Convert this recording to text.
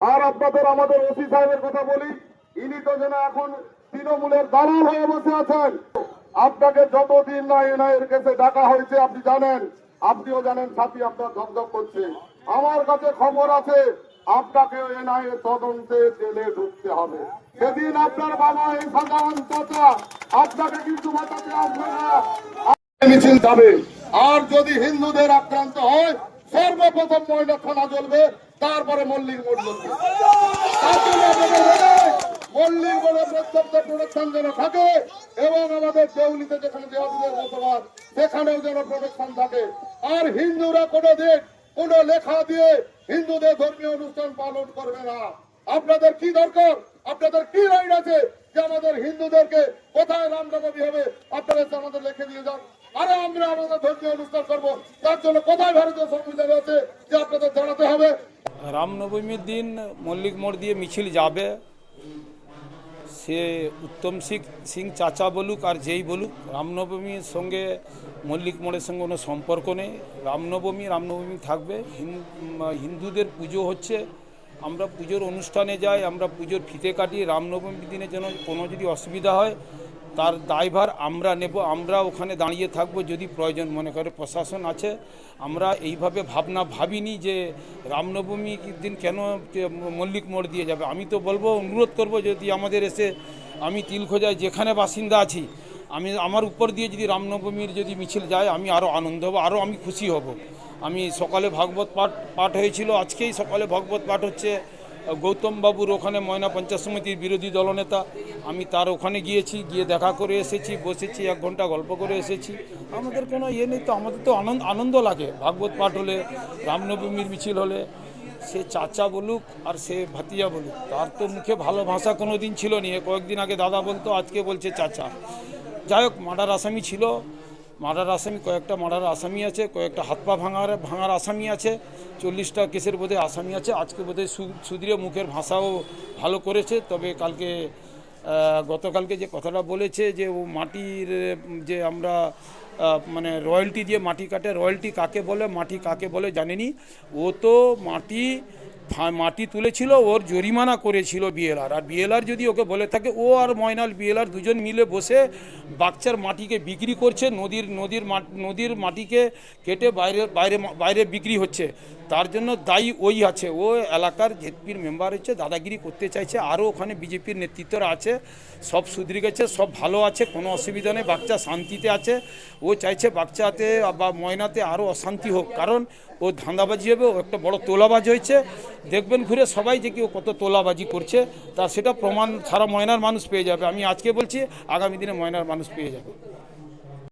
আর আপনাদের আমাদের ওসি সাহেবের কথা বলি, ইনি তো যেন এখন তৃণমূলের দালাল হয়ে বসে আছেন। আপনাকে যতদিন না এনআইয়ের কাছে ডাকা হয়েছে, আপনি জানেন, আপনিও জানেন, সাথী আপনার ধকধক করছে। আমার কাছে খবর আছে আপনাকে এনআইএ তদন্তে জেলে ঢুকতে হবে। সেদিন আপনার বাবা এই সাধারণ চাচা, আপনাকে কিন্তু বাঁচাতে আসবে না। মিছিল যাবে, আর যদি হিন্দুদের আক্রান্ত হয়, সর্বপ্রথম ময়না থানা জ্বলবে। তারপরে মল্লিক মল্লিক যেন থাকে এবং আমাদের দেউলিতে যেখানে বসবাস সেখানেও যেন থাকে। আর হিন্দুরা কোনো দিন লেখা দিয়ে হিন্দুদের ধর্মীয় অনুষ্ঠান পালন করবে না। আপনাদের কি দরকার? আপনাদের কি রাইট আছে যে আমাদের হিন্দুদেরকে কোথায় রামনবমী হবে? আপনারা আমাদের লিখে দিয়ে যান। আরে আমরা আমাদের ধর্মীয় অনুষ্ঠান করব, তার জন্য কোথায় ভারতীয় সংবিধান আছে যে আপনাদের জানাতে হবে? রামনবমীর দিন মল্লিক মোড় দিয়ে মিছিল যাবে। সে উত্তম সিং সিং চাচা বলুক আর যেই বলুক, রামনবমীর সঙ্গে মল্লিক মোড়ের সঙ্গে কোনো সম্পর্ক নেই। রামনবমী রামনবমী থাকবে। হিন- হিন্দুদের পুজো হচ্ছে। আমরা পুজোর অনুষ্ঠানে যাই, আমরা পুজোর ফিতে কাটি। রামনবমীর দিনে যেন কোনো যদি অসুবিধা হয় তার দায়ভার আমরা নেব, আমরা ওখানে দাঁড়িয়ে থাকব যদি প্রয়োজন মনে করে। প্রশাসন আছে, আমরা এইভাবে ভাবনা ভাবিনি যে রামনবমী দিন কেন মল্লিক মোড় দিয়ে যাবে। আমি তো বলব, অনুরোধ করব যদি আমাদের এসে আমি তিলখোজায় যেখানে বাসিন্দা আছি, আমি আমার উপর দিয়ে যদি রামনবমীর যদি মিছিল যায়, আমি আরও আনন্দ হব আরও আমি খুশি হব। আমি সকালে ভাগবত পাঠ পাঠ হয়েছিল, আজকেই সকালে ভাগবত পাঠ হচ্ছে। গৌতম বাবুর ওখানে ময়না পঞ্চায়েত সমিতির বিরোধী দলনেতা। আমি তার ওখানে গিয়েছি, গিয়ে দেখা করে এসেছি, বসেছি, এক ঘণ্টা গল্প করে এসেছি। আমাদের কোনো ইয়ে নেই তো, আমাদের তো আনন্দ আনন্দ লাগে। ভাগবত পাঠ হলে, রামনবমীর মিছিল হলে, সে চাচা বলুক আর সে ভাতিয়া বলুক, তার তো মুখে ভালো ভাষা কোনো দিন ছিল নি। কয়েকদিন আগে দাদা বলতো, আজকে বলছে চাচা। যাই হোক মার্ডার আসামি ছিল। মার্ডার আসামি, কয়েকটা মার্ডার আসামি আছে, কয়েকটা হাত পা ভাঙার ভাঙার আসামি আছে, চল্লিশটা কেসের বোধে আসামি আছে। আজকে বোধে সুদীরে মুখের ভাষাও ভালো করেছে, তবে কালকে গতকালকে যে কথাটা বলেছে যে ও মাটির, যে আমরা মানে রয়্যালটি দিয়ে মাটি কাটে, রয়্যালটি কাকে বলে, মাটি কাকে বলে জানেনি। ও তো মাটি মাটি তুলেছিল, ওর জরিমানা করেছিল বিএলআর আর বিএলআর যদি ওকে বলে থাকে, ও আর ময়নাল বিএলআর দুজন মিলে বসে বাচ্চার মাটিকে বিক্রি করছে, নদীর নদীর নদীর মাটিকে কেটে বাইরে বাইরে বাইরে বিক্রি হচ্ছে। তার জন্য দায়ী ওই আছে। ও এলাকার জেপির মেম্বার হচ্ছে, দাদাগিরি করতে চাইছে। আরও ওখানে বিজেপির নেতৃত্বরা আছে, সব সুধরে গেছে সব ভালো আছে, কোনো অসুবিধা নেই বাচ্চা শান্তিতে আছে। ও চাইছে বাচ্চাতে বা ময়নাতে আরও অশান্তি হোক, কারণ ও ধান্দাবাজি হবে, ও একটা বড় তোলাবাজ হয়েছে। দেখবেন ঘুরে সবাই যে কেউ কত তোলাবাজি করছে, তা সেটা প্রমাণ, সারা ময়নার মানুষ পেয়ে যাবে। আমি আজকে বলছি, আগামী দিনে ময়নার মানুষ পেয়ে যাবে।